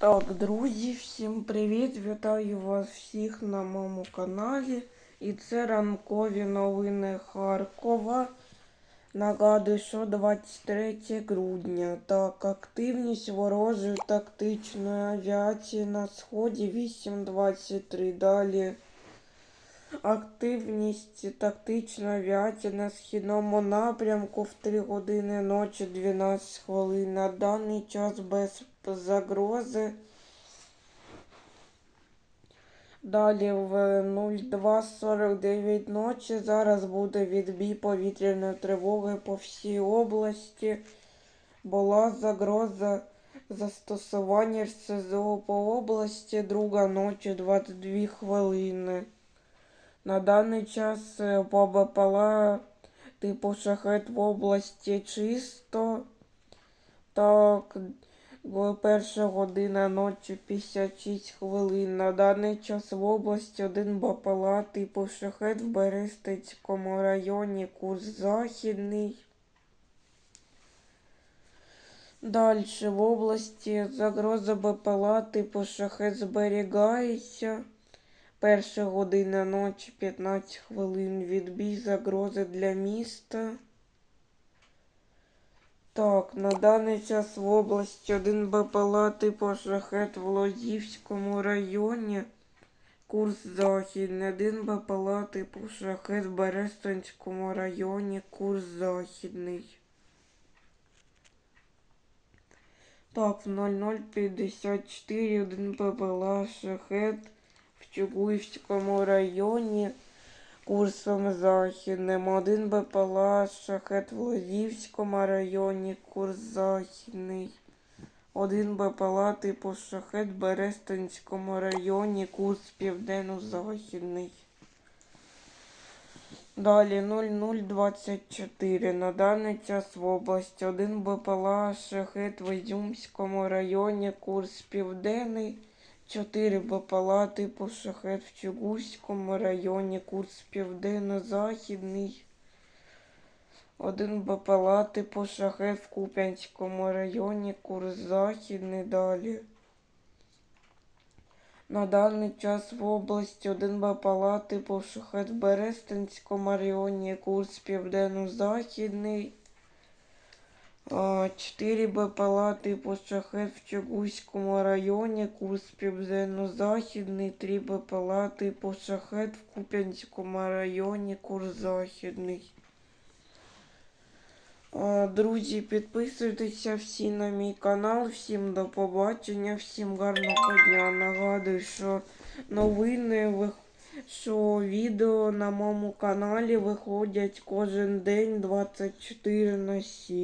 Так, друзі, всім привіт! Вітаю вас всіх на моєму каналі. І це ранкові новини Харкова. Нагадую, що 23 грудня. Так, активність ворожої тактичної авіації на сході 8.23. Далі. Активність тактичної авіації на східному напрямку в 3 години ночі 12 хвилин. На даний час без загрози. Далі в 02.49 ночі зараз буде відбій повітряної тривоги по всій області. Була загроза застосування РСЗО по області друга ночі 22 хвилини. На даний час е, по типу шахет в області чисто. Так, перша година ночі 56 хвилин. На даний час в області один БПЛА типу шахет в Берестицькому районі, курс західний. Далі в області загроза БПЛА типу шахет зберігається. Перша година ночі 15 хвилин. Відбій загрози для міста. Так, на даний час в області один БПЛА типу шахет в Лозівському районі. Курс західний. Один БПЛА типу шахет в Берестинському районі. Курс західний. Так, в 0054 один БПЛА шахет Чугуївському районі курсом західним. Один БПЛА шахет в Лозівському районі, курс західний. Один БПЛА типу шахет в Берестинському районі, курс південно-західний. Далі 0024. На даний час в області. Один БПЛА шахет в Ізюмському районі, курс південний. 4 БПЛА типу шахет в Чугуському районі, курс південно-західний. Один БПЛА типу шахет в Куп'янському районі, курс західний далі. На даний час в області один БПЛА типу шахет в Берестинському районі, курс південно-західний. 4 БПЛА типу шахет в Чугуйському районі, курс південно-західний, 3 БПЛА типу шахет в Куп'янському районі, курс західний. Друзі, підписуйтеся всі на мій канал, всім до побачення, всім гарного дня. Нагадую, що новини, що відео на моєму каналі виходять кожен день 24 на 7.